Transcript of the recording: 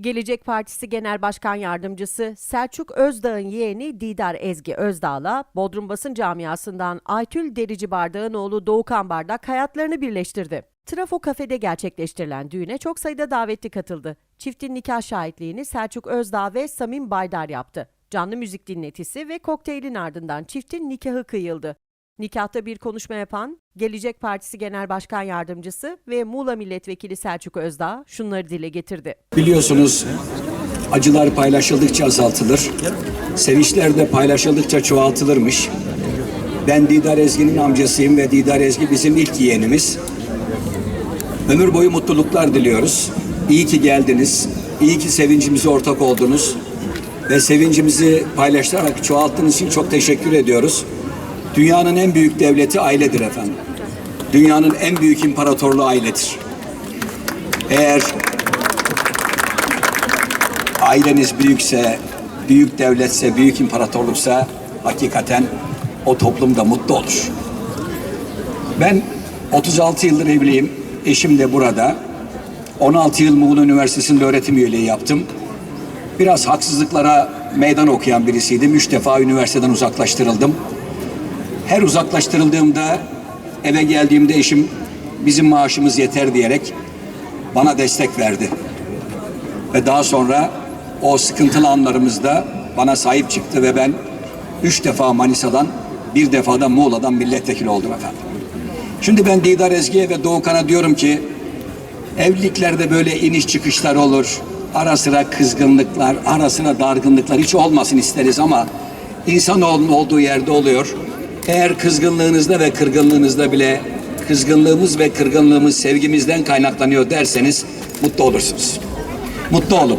Gelecek Partisi Genel Başkan Yardımcısı Selçuk Özdağ'ın yeğeni Didar Ezgi Özdağ'la Bodrum Basın Camiası'ndan Aytül Derici Bardağ'ın oğlu Doğukan Bardak hayatlarını birleştirdi. Trafo kafede gerçekleştirilen düğüne çok sayıda davetli katıldı. Çiftin nikah şahitliğini Selçuk Özdağ ve Samim Baydar yaptı. Canlı müzik dinletisi ve kokteylin ardından çiftin nikahı kıyıldı. Nikahta bir konuşma yapan Gelecek Partisi Genel Başkan Yardımcısı ve Muğla Milletvekili Selçuk Özdağ şunları dile getirdi. Biliyorsunuz acılar paylaşıldıkça azaltılır. Sevinçler de paylaşıldıkça çoğaltılırmış. Ben Didar Ezgi'nin amcasıyım ve Didar Ezgi bizim ilk yeğenimiz. Ömür boyu mutluluklar diliyoruz. İyi ki geldiniz. İyi ki sevincimize ortak oldunuz. Ve sevincimizi paylaşarak çoğalttığınız için çok teşekkür ediyoruz. Dünyanın en büyük devleti ailedir efendim. Dünyanın en büyük imparatorluğu ailedir. Eğer aileniz büyükse, büyük devletse, büyük imparatorluksa hakikaten o toplum da mutlu olur. Ben 36 yıldır evliyim. Eşim de burada. 16 yıl Muğla Üniversitesi'nde öğretim üyeliği yaptım. Biraz haksızlıklara meydan okuyan birisiydim. Üç defa üniversiteden uzaklaştırıldım. Her uzaklaştırıldığımda eve geldiğimde eşim bizim maaşımız yeter diyerek bana destek verdi. Ve daha sonra o sıkıntılı anlarımızda bana sahip çıktı ve ben üç defa Manisa'dan bir defa da Muğla'dan milletvekili oldum efendim. Şimdi ben Didar Ezgi'ye ve Doğukan'a diyorum ki evliliklerde böyle iniş çıkışlar olur. Ara sıra kızgınlıklar, ara sıra dargınlıklar hiç olmasın isteriz ama insanoğlunun olduğu yerde oluyor. Eğer kızgınlığınızda ve kırgınlığınızda bile kızgınlığımız ve kırgınlığımız sevgimizden kaynaklanıyor derseniz mutlu olursunuz. Mutlu olun.